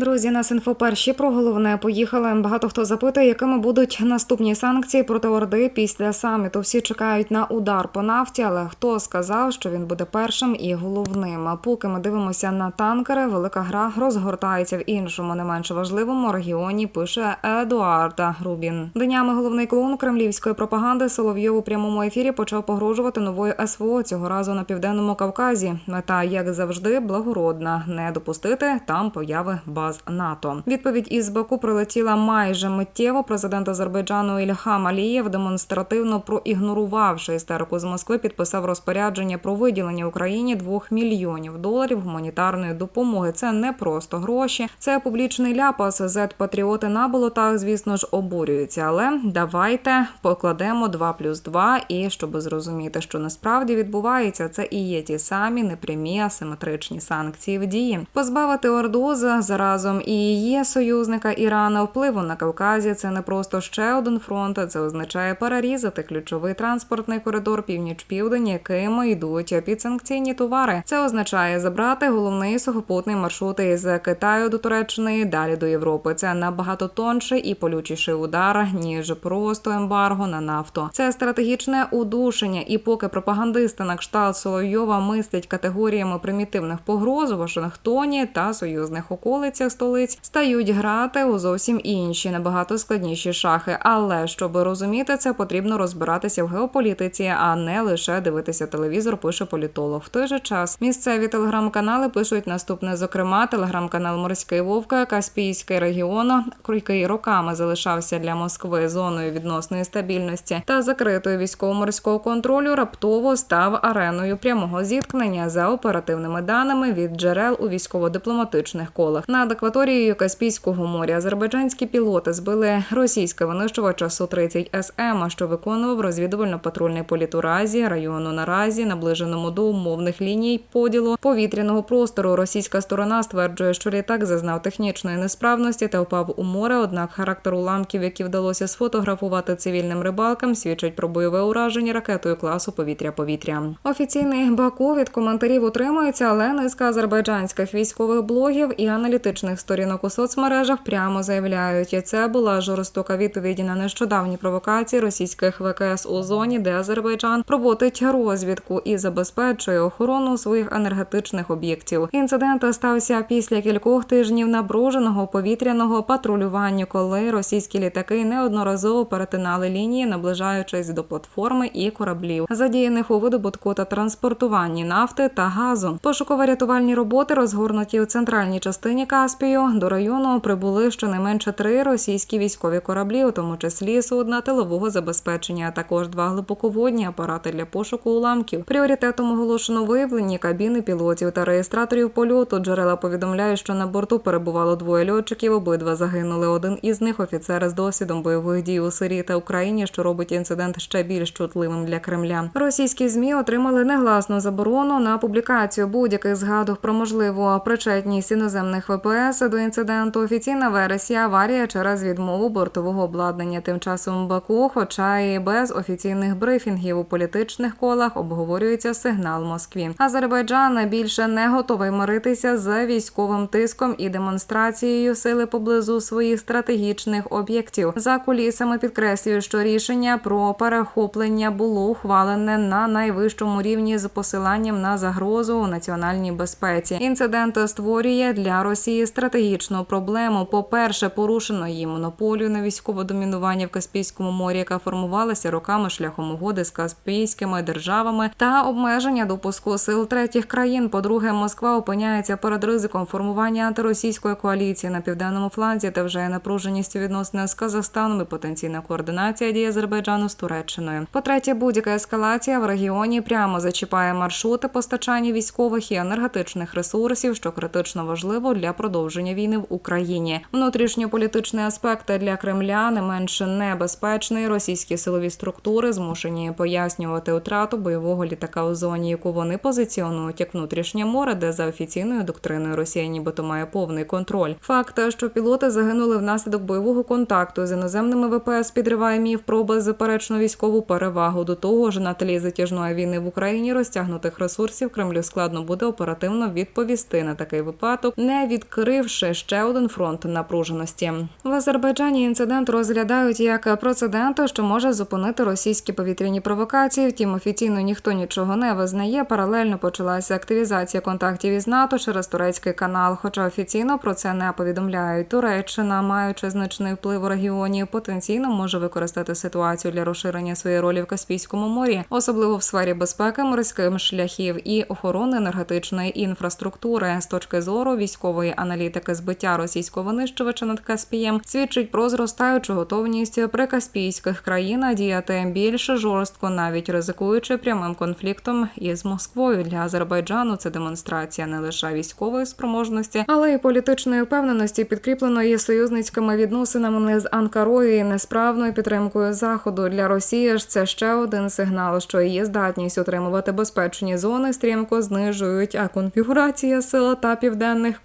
Друзі, нас інфо перші про головне поїхали. Багато хто запитує, якими будуть наступні санкції проти Орди після саміту. Всі чекають на удар по нафті, але хто сказав, що він буде першим і головним? А поки ми дивимося на танкери, велика гра розгортається в іншому, не менш важливому регіоні. Пише Едуарда Рубін. Днями головний клоун кремлівської пропаганди Соловйов у прямому ефірі почав погрожувати новою СВО цього разу на південному Кавказі. Мета, як завжди, благородна не допустити там появи баз НАТО. Відповідь із Баку прилетіла майже миттєво. Президент Азербайджану Ільхам Алієв демонстративно проігнорувавши істерику з Москви, підписав розпорядження про виділення Україні 2 мільйонів доларів гуманітарної допомоги. Це не просто гроші, це публічний ляпас. Зет патріоти на болотах, звісно ж, обурюються. Але давайте покладемо 2 плюс 2 і щоб зрозуміти, що насправді відбувається, це і є ті самі непрямі асиметричні санкції в дії. Позбавити Орду за заразом і її союзника Ірана впливу на Кавказі. Це не просто ще один фронт. Це означає перерізати ключовий транспортний коридор північ-південь, якими йдуть підсанкційні товари. Це означає забрати головний сухопутний маршрут із Китаю до Туреччини, далі до Європи. Це набагато тонший і полючіший удар ніж просто ембарго на нафту. Це стратегічне удушення. І поки пропагандисти на кшталт Соловйова мислять категоріями примітивних погроз у Вашингтоні та союзних околицях столиць, стають грати у зовсім інші, набагато складніші шахи. Але щоб розуміти це, потрібно розбиратися в геополітиці, а не лише дивитися телевізор. Пише політолог. В той же час місцеві телеграм-канали пишуть наступне. Зокрема, телеграм-канал Морський Вовка, Каспійський регіон, який роками залишався для Москви зоною відносної стабільності та закритою військово-морського контролю, раптово став ареною прямого зіткнення за оперативними даними від джерел у військово-дипломатичних колах. Над акваторією Каспійського моря азербайджанські пілоти збили російське винищувача Су-30 СМ, що виконував розвідувально-патрульний політ у разі району наразі, наближеному до умовних ліній поділу повітряного простору. Російська сторона стверджує, що літак зазнав технічної несправності та впав у море. Однак характер уламків, які вдалося сфотографувати цивільним рибалкам, свідчить про бойове ураження ракетою класу повітря-повітря. Офіційний Баку від коментарів утримується, але низка азербайджанських військових блогів і аналітичних сторінок у соцмережах прямо заявляють, це була жорстока відповідь на нещодавні провокації російських ВКС у зоні, де Азербайджан проводить розвідку і забезпечує охорону своїх енергетичних об'єктів. Інцидент стався після кількох тижнів напруженого повітряного патрулювання, коли російські літаки неодноразово перетинали лінії, наближаючись до платформи і кораблів, задіяних у видобутку та транспортуванні нафти та газу. Пошуково-рятувальні роботи розгорнуті в центральній частині Каспію. До району прибули щонайменше три російські військові кораблі, у тому числі судна тилового забезпечення, а також два глибоководні апарати для пошуку уламків. Пріоритетом оголошено виявлені кабіни пілотів та реєстраторів польоту. Джерела повідомляють, що на борту перебувало двоє льотчиків. Обидва загинули. Один із них офіцер з досвідом бойових дій у Сирії та Україні, що робить інцидент ще більш чутливим для Кремля. Російські змі отримали негласну заборону на публікацію будь-яких згадок про можливу причетність іноземних ВПС до інциденту. Офіційна версія аварія через відмову бортового обладнання. Тим часом Баку, хоча і без офіційних брифінгів у політичних колах, обговорюється сигнал Москві. Азербайджан більше не готовий миритися з військовим тиском і демонстрацією сили поблизу своїх стратегічних об'єктів. За кулісами підкреслює, що рішення про перехоплення було ухвалене на найвищому рівні з посиланням на загрозу у національній безпеці. Інцидент створює для Росії стратегічну проблему. По перше, порушено її монополію на військове домінування в Каспійському морі, яка формувалася роками шляхом угоди з каспійськими державами та обмеження допуску сил третіх країн. По-друге, Москва опиняється перед ризиком формування антиросійської коаліції на південному фланзі та вже напруженістю відносини з Казахстаном і потенційна координація дій Азербайджану з Туреччиною. По-третє, будь-яка ескалація в регіоні прямо зачіпає маршрути постачання військових і енергетичних ресурсів, що критично важливо для продовження війни в Україні. Внутрішньополітичний аспект для Кремля не менш небезпечний. Російські силові структури змушені пояснювати втрату бойового літака у зоні, яку вони позиціонують як внутрішнє море, де за офіційною доктриною Росія нібито має повний контроль. Факт, що пілоти загинули внаслідок бойового контакту з іноземними ВПС, підриває міф про беззаперечну військову перевагу. До того ж, на тлі затяжної війни в Україні розтягнутих ресурсів Кремлю складно буде оперативно відповісти на такий випадок, не відкрити відкривши ще один фронт напруженості. В Азербайджані інцидент розглядають як прецедент, що може зупинити російські повітряні провокації. Втім, офіційно ніхто нічого не визнає. Паралельно почалася активізація контактів із НАТО через турецький канал. Хоча офіційно про це не повідомляють. Туреччина, маючи значний вплив у регіоні, потенційно може використати ситуацію для розширення своєї ролі в Каспійському морі, особливо в сфері безпеки морських шляхів і охорони енергетичної інфраструктури. З точки зору військової аналітики збиття російського винищувача над Каспієм свідчить про зростаючу готовність прикаспійських країн діяти більш жорстко, навіть ризикуючи прямим конфліктом із Москвою. Для Азербайджану це демонстрація не лише військової спроможності, але й політичної впевненості, підкріпленої союзницькими відносинами з Анкарою і несправною підтримкою заходу. Для Росії ж це ще один сигнал, що її здатність утримувати безпечні зони стрімко знижують, а конфігурація сил та південних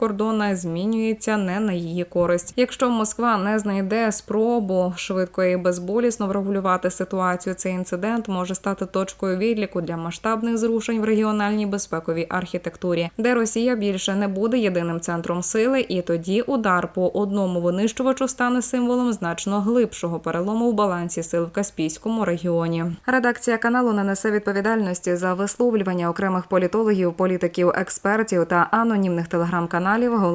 змінюється не на її користь. Якщо Москва не знайде спробу швидко і безболісно врегулювати ситуацію, цей інцидент може стати точкою відліку для масштабних зрушень в регіональній безпековій архітектурі, де Росія більше не буде єдиним центром сили, і тоді удар по одному винищувачу стане символом значно глибшого перелому в балансі сил в Каспійському регіоні. Редакція каналу не несе відповідальності за висловлювання окремих політологів, політиків, експертів та анонімних телеграм-каналів.